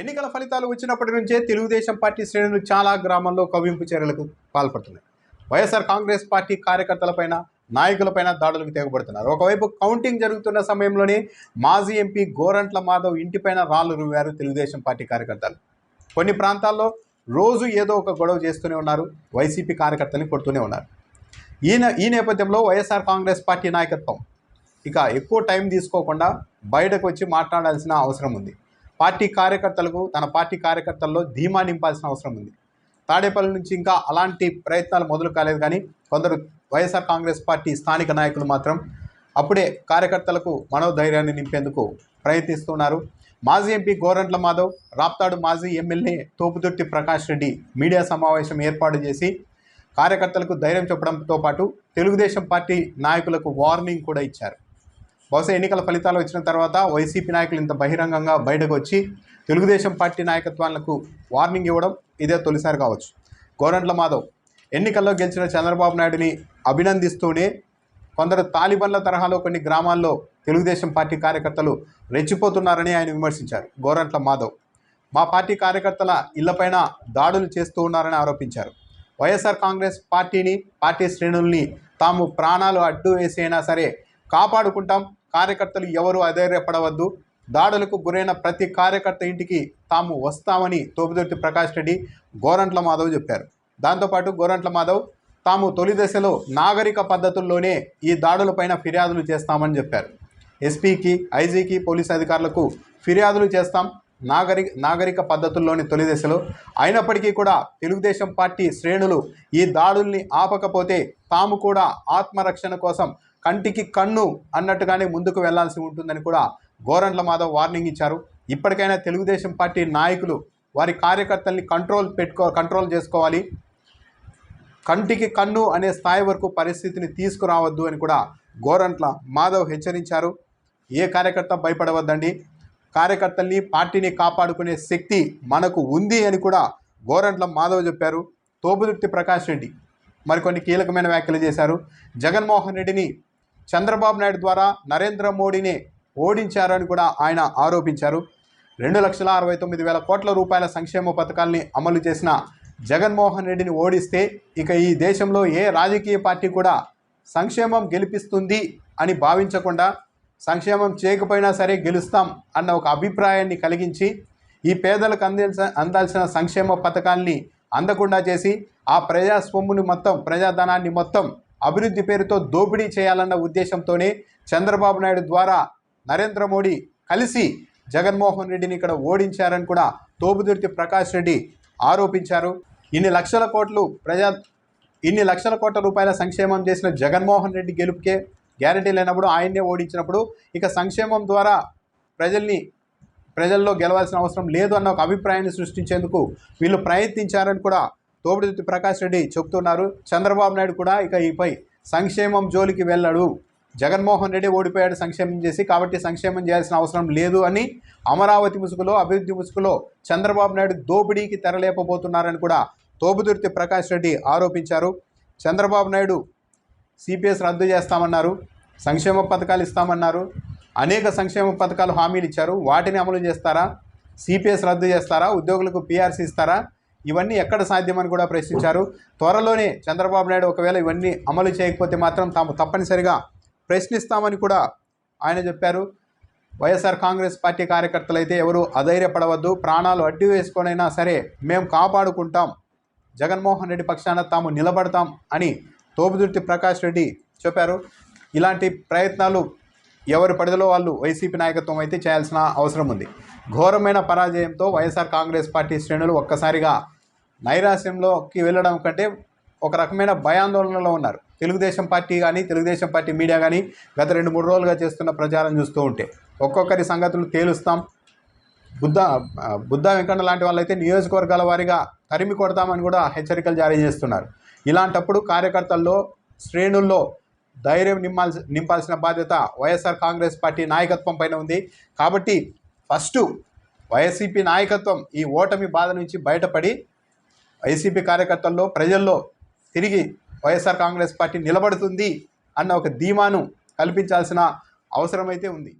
ఎన్నికల ఫలితాలు వచ్చినప్పటి నుంచే తెలుగుదేశం పార్టీ శ్రేణులు చాలా గ్రామాల్లో కవింపు చర్యలకు పాల్పడుతున్నాయి. వైఎస్ఆర్ కాంగ్రెస్ పార్టీ కార్యకర్తలపైన నాయకులపైన దాడులకు తెగబడుతున్నారు. ఒకవైపు కౌంటింగ్ జరుగుతున్న సమయంలోనే మాజీ ఎంపీ గోరంట్ల మాధవ్ ఇంటిపైన రాళ్ళు రువ్వారు తెలుగుదేశం పార్టీ కార్యకర్తలు. కొన్ని ప్రాంతాల్లో రోజు ఏదో ఒక గొడవ చేస్తూనే ఉన్నారు వైసీపీ కార్యకర్తల్ని కొడుతూనే ఉన్నారు. ఈయన ఈ నేపథ్యంలో వైఎస్ఆర్ కాంగ్రెస్ పార్టీ నాయకత్వం. ఇక ఎక్కువ టైం తీసుకోకుండా బయటకు వచ్చి మాట్లాడాల్సిన అవసరం ఉంది. పార్టీ కార్యకర్తలకు తన పార్టీ కార్యకర్తల్లో ధీమా నింపాల్సిన అవసరం ఉంది. తాడేపల్లి నుంచి ఇంకా అలాంటి ప్రయత్నాలు మొదలు కాలేదు కానీ కొందరు వైఎస్ఆర్ కాంగ్రెస్ పార్టీ స్థానిక నాయకులు మాత్రం అప్పుడే కార్యకర్తలకు మనోధైర్యాన్ని నింపేందుకు ప్రయత్నిస్తున్నారు. మాజీ ఎంపీ గోరంట్ల మాధవ్ రాప్తాడు మాజీ ఎమ్మెల్యే తోపుదొట్టి ప్రకాష్ రెడ్డి మీడియా సమావేశం ఏర్పాటు చేసి కార్యకర్తలకు ధైర్యం చెప్పడంతో పాటు తెలుగుదేశం పార్టీ నాయకులకు వార్నింగ్ కూడా ఇచ్చారు. బహుశా ఎన్నికల ఫలితాలు వచ్చిన తర్వాత వైసీపీ నాయకులు ఇంత బహిరంగంగా బయటకు వచ్చి తెలుగుదేశం పార్టీ నాయకత్వాలకు వార్నింగ్ ఇవ్వడం ఇదే తొలిసారి కావచ్చు. గోరంట్ల మాధవ్ ఎన్నికల్లో గెలిచిన చంద్రబాబు నాయుడిని అభినందిస్తూనే కొందరు తాలిబన్ల తరహాలో కొన్ని గ్రామాల్లో తెలుగుదేశం పార్టీ కార్యకర్తలు రెచ్చిపోతున్నారని ఆయన విమర్శించారు. గోరంట్ల మాధవ్ మా పార్టీ కార్యకర్తల ఇళ్ళపైన దాడులు చేస్తూ ఉన్నారని ఆరోపించారు. వైఎస్ఆర్ కాంగ్రెస్ పార్టీని పార్టీ శ్రేణుల్ని తాము ప్రాణాలు అడ్డు వేసి అయినా సరే కాపాడుకుంటాం కార్యకర్తలు ఎవరు అధైర్యపడవద్దు. దాడులకు గురైన ప్రతి కార్యకర్త ఇంటికి తాము వస్తామని తోపుదొట్టి ప్రకాష్ రెడ్డి గోరంట్ల మాధవ్ చెప్పారు. దాంతోపాటు గోరంట్ల మాధవ్ తాము తొలి దశలో నాగరిక పద్ధతుల్లోనే ఈ దాడులపైన ఫిర్యాదులు చేస్తామని చెప్పారు. ఎస్పీకి ఐజీకి పోలీస్ అధికారులకు ఫిర్యాదులు చేస్తాం. నాగరి నాగరిక పద్ధతుల్లోని తొలి దశలో. అయినప్పటికీ కూడా తెలుగుదేశం పార్టీ శ్రేణులు ఈ దాడుల్ని ఆపకపోతే తాము కూడా ఆత్మరక్షణ కోసం కంటికి కన్ను అన్నట్టుగానే ముందుకు వెళ్ళాల్సి ఉంటుందని కూడా గోరంట్ల మాధవ్ వార్నింగ్ ఇచ్చారు. ఇప్పటికైనా తెలుగుదేశం పార్టీ నాయకులు వారి కార్యకర్తల్ని కంట్రోల్ పెట్టుకో కంట్రోల్ చేసుకోవాలి. కంటికి కన్ను అనే స్థాయి వరకు పరిస్థితిని తీసుకురావద్దు అని కూడా గోరంట్ల మాధవ్ హెచ్చరించారు. ఏ కార్యకర్త భయపడవద్దండి. కార్యకర్తల్ని పార్టీని కాపాడుకునే శక్తి మనకు ఉంది అని కూడా గోరంట్ల మాధవ్ చెప్పారు. తోపుదుర్తి ప్రకాష్ రెడ్డి మరికొన్ని కీలకమైన వ్యాఖ్యలు చేశారు. జగన్మోహన్ రెడ్డిని చంద్రబాబు నాయుడు ద్వారా నరేంద్ర మోడీని ఓడించారని కూడా ఆయన ఆరోపించారు. రెండు లక్షల అరవై తొమ్మిది వేల కోట్ల రూపాయల సంక్షేమ పథకాల్ని అమలు చేసిన జగన్మోహన్ రెడ్డిని ఓడిస్తే ఇక ఈ దేశంలో ఏ రాజకీయ పార్టీ కూడా సంక్షేమం గెలిపిస్తుంది అని భావించకుండా సంక్షేమం చేయకపోయినా సరే గెలుస్తాం అన్న ఒక అభిప్రాయాన్ని కలిగించి ఈ పేదలకు అందాల్సిన అందాల్సిన సంక్షేమ పథకాల్ని అందకుండా చేసి ఆ ప్రజాస్వమ్ముని మొత్తం ప్రజాధనాన్ని మొత్తం అభివృద్ధి పేరుతో దోపిడీ చేయాలన్న ఉద్దేశంతోనే చంద్రబాబు నాయుడు ద్వారా నరేంద్ర మోడీ కలిసి జగన్మోహన్ రెడ్డిని ఇక్కడ ఓడించారని కూడా తోపుదుర్తి ప్రకాష్ రెడ్డి ఆరోపించారు. ఇన్ని లక్షల కోట్లు ప్రజా ఇన్ని లక్షల కోట్ల రూపాయల సంక్షేమం చేసిన జగన్మోహన్ రెడ్డి గెలుపుకే గ్యారంటీ లేనప్పుడు ఆయన్నే ఓడించినప్పుడు ఇక సంక్షేమం ద్వారా ప్రజల్ని ప్రజల్లో గెలవాల్సిన అవసరం లేదు అన్న ఒక అభిప్రాయాన్ని సృష్టించేందుకు వీళ్ళు ప్రయత్నించారని కూడా తోపిడితి ప్రకాష్ రెడ్డి చెబుతున్నారు. చంద్రబాబు నాయుడు కూడా ఇక ఈపై సంక్షేమం జోలికి వెళ్ళడు. జగన్మోహన్ రెడ్డి ఓడిపోయాడు సంక్షేమం చేసి కాబట్టి సంక్షేమం చేయాల్సిన అవసరం లేదు అని అమరావతి ముసుగులో అభివృద్ధి ముసుగులో చంద్రబాబు నాయుడు దోపిడీకి తెరలేపబోతున్నారని కూడా తోపుదుర్తి ప్రకాష్ రెడ్డి ఆరోపించారు. చంద్రబాబు నాయుడు సిపిఎస్ రద్దు చేస్తామన్నారు సంక్షేమ పథకాలు ఇస్తామన్నారు. అనేక సంక్షేమ పథకాలు హామీలు ఇచ్చారు. వాటిని అమలు చేస్తారా? సిపిఎస్ రద్దు చేస్తారా? ఉద్యోగులకు పిఆర్సీ ఇస్తారా? ఇవన్నీ ఎక్కడ సాధ్యమని కూడా ప్రశ్నించారు. త్వరలోనే చంద్రబాబు నాయుడు ఒకవేళ ఇవన్నీ అమలు చేయకపోతే మాత్రం తాము తప్పనిసరిగా ప్రశ్నిస్తామని కూడా ఆయన చెప్పారు. వైఎస్ఆర్ కాంగ్రెస్ పార్టీ కార్యకర్తలు అయితే ఎవరు అధైర్యపడవద్దు. ప్రాణాలు అడ్డు వేసుకొనైనా సరే మేము కాపాడుకుంటాం. జగన్మోహన్ రెడ్డి పక్షాన తాము నిలబడతాం అని తోపుదుర్తి ప్రకాష్ రెడ్డి చెప్పారు. ఇలాంటి ప్రయత్నాలు ఎవరి పరిధిలో వాళ్ళు వైసీపీ నాయకత్వం అయితే చేయాల్సిన అవసరం ఉంది. ఘోరమైన పరాజయంతో వైఎస్ఆర్ కాంగ్రెస్ పార్టీ శ్రేణులు ఒక్కసారిగా నైరాశ్యంలోకి వెళ్ళడం కంటే ఒక రకమైన భయాందోళనలో ఉన్నారు. తెలుగుదేశం పార్టీ కానీ తెలుగుదేశం పార్టీ మీడియా కానీ గత రెండు మూడు రోజులుగా చేస్తున్న ప్రచారం చూస్తూ ఉంటే ఒక్కొక్కరి సంగతులు తేలుస్తాం. బుద్ధ బుద్ధ వెంకన్న లాంటి వాళ్ళైతే నియోజకవర్గాల వారీగా తరిమి కొడతామని కూడా హెచ్చరికలు జారీ చేస్తున్నారు. ఇలాంటప్పుడు కార్యకర్తల్లో శ్రేణుల్లో ధైర్యం నింపాల్సి నింపాల్సిన బాధ్యత వైఎస్ఆర్ కాంగ్రెస్ పార్టీ నాయకత్వం పైన ఉంది. కాబట్టి ఫస్ట్ వైఎస్సీపీ నాయకత్వం ఈ ఓటమి బాధ నుంచి బయటపడి వైసీపీ కార్యకర్తల్లో ప్రజల్లో తిరిగి వైఎస్ఆర్ కాంగ్రెస్ పార్టీ నిలబడుతుంది అన్న ఒక ధీమాను కల్పించాల్సిన అవసరమైతే ఉంది.